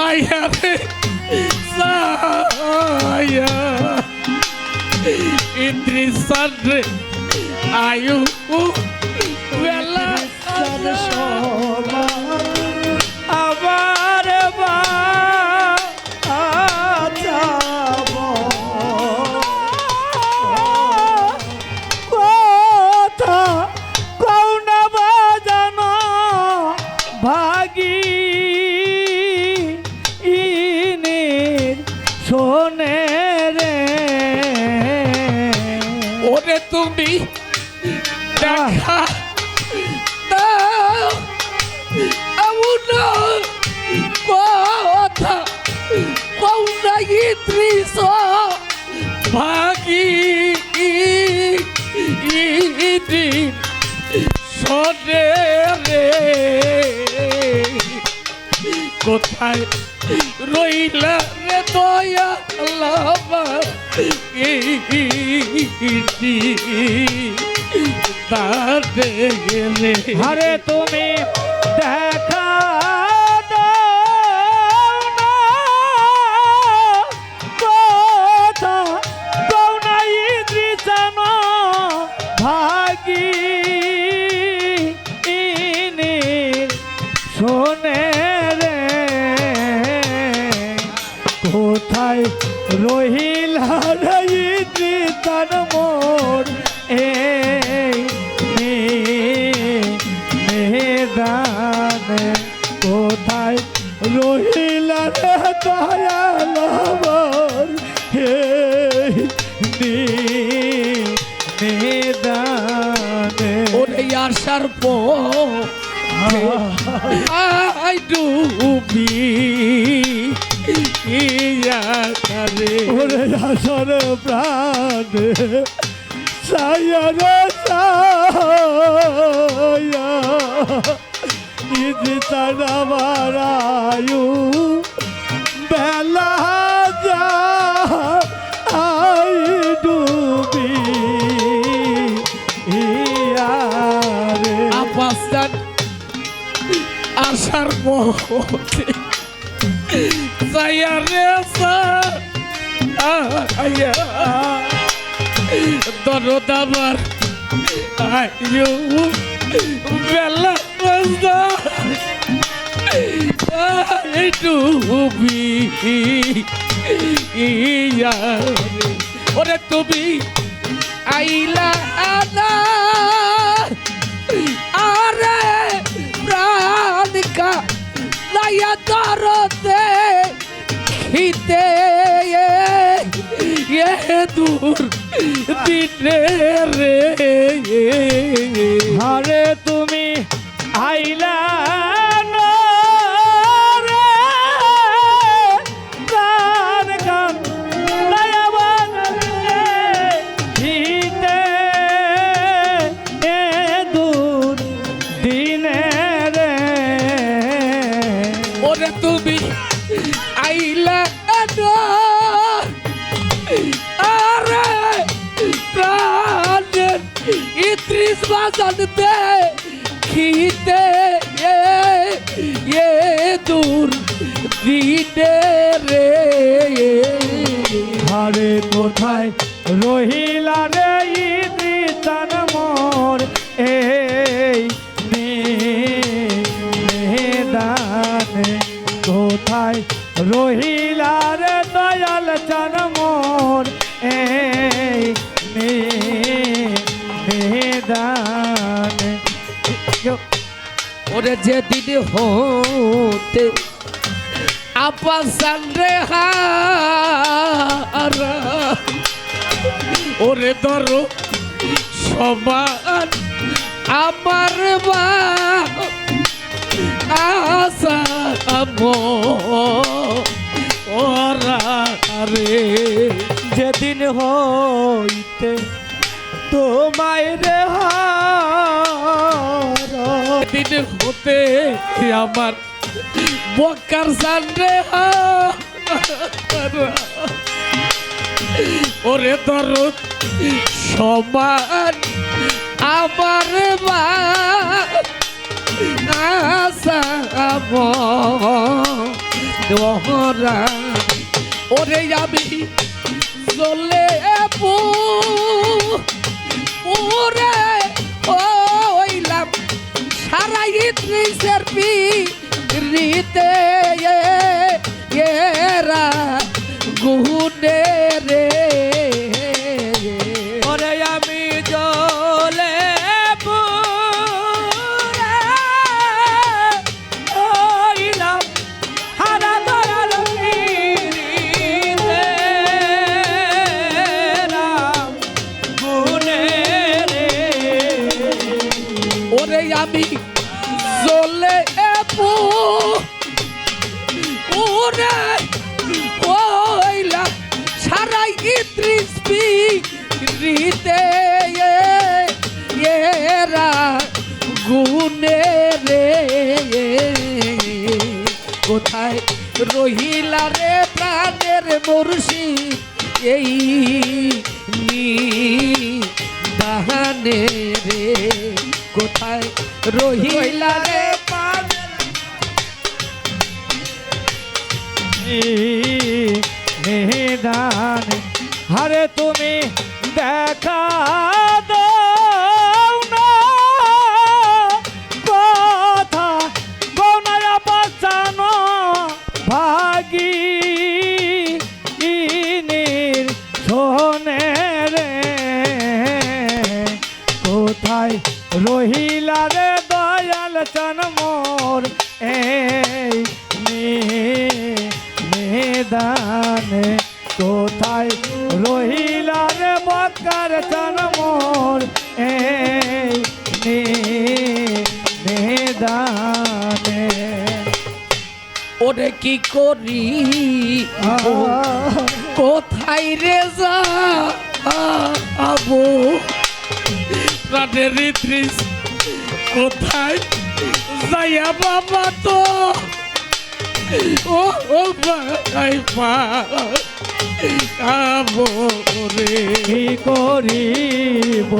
সায়া রে সায়া ইদ্রিসান রে আয়ু বেলা আবার দেখা দাও এমন কথা কৌনা ইদ্রিস ভাগি সরে রে কোথায় রইলা রে দয়া লাভা? তাতে গেলে আরে তুমি দেখা দয়াল আমার হে মেদানে ওরে আসার পর আই ডুবি ইয়া করে ওরে আসর প্রাণে সায়া সায়া ইদি তারা মারায়ু আসার পথে যাইয়া রে আয়া দরদাবার আয়ু বেলা একটু ইয়া। ওরে তুমি আইলা আনা লাইয়া দরতে খিতে এ দূর দিনে রে। আরে তুমি আইলা বাজানতে খিতে এ দূর দিনে রে আরে কোথায় রহিলা রে ইদ্রিসান মোর এই ওরে যেদিন হতে আপাসান রে হারা। ওরে ধরো, সমান আমার মা আশা রে যেদিন হইতে তোমায় রে দিন হতে আমার বকার সান্ডে ওরে ধরো সমান আমার মা। আশা ওহরা ওরে আমি চলে পু ওরে সারা ইত্রিশের পি রীতে এরা গুনে রে ইত্রিশ পি রীতে এরা গুনে রে কোথায় রহিলা রে প্রাণের মুর্শিদ? এই নি দাহানে রে। কোথায় রহিলা রে নিদান হরে তুমি দেখা কোথায় রহিলা রে বকার চান মোর এই মেদানে ওরে কি করি? কোথায় রে যা আবু? প্রাণের ত্রিশ কোথায়? যাইয়া বাবা তো। ও ও ভাই। আবো রে কি করিব?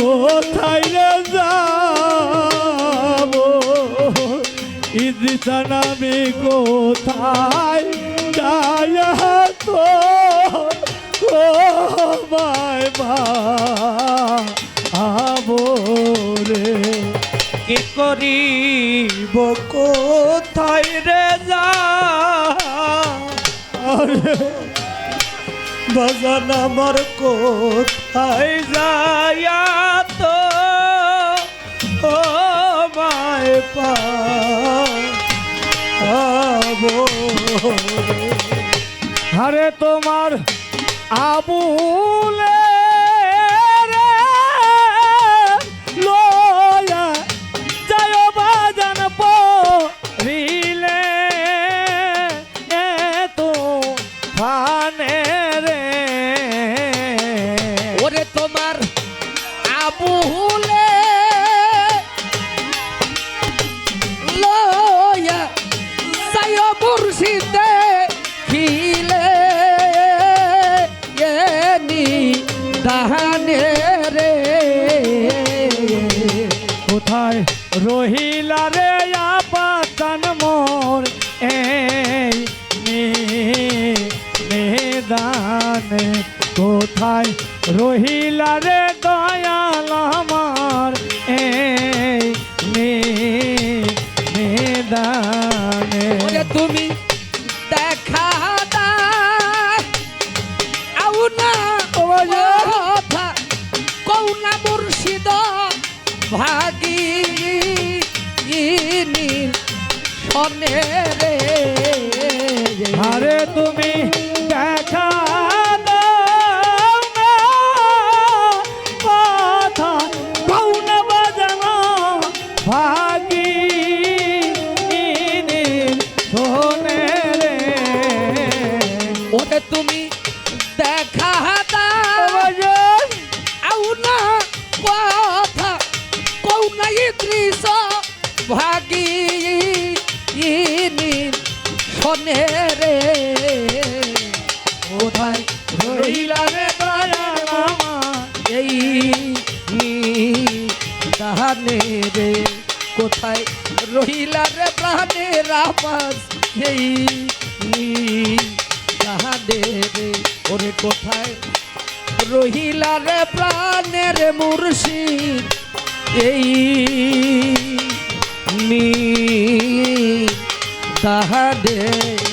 কোথায় রে যাব? ইদিসান আমি কোথায় যাই তো? মায় মা কি করিব? কোথায় রে যা বাজান আমার কোথায় যায়া তো? ও মায় পাবো আরে তোমার আবুলে কোথায় রহিলা রে আপাতন মোর? এই মেদানে কোথায় রহিলা রে দয়াল আমার? এই মেদানে তুমি দেখা দাও না কৌ না ভাগি সনে রে। আরে তুমি সনে রে। কোথায় রইলা রে এই তাহানে রে, কোথায় রহিলা রে প্রাণের আপাস এই কাহাদে রে, ওরে কোথায় রহিলা রে প্রাণের মুর্শিদ? এই নি তাহাদের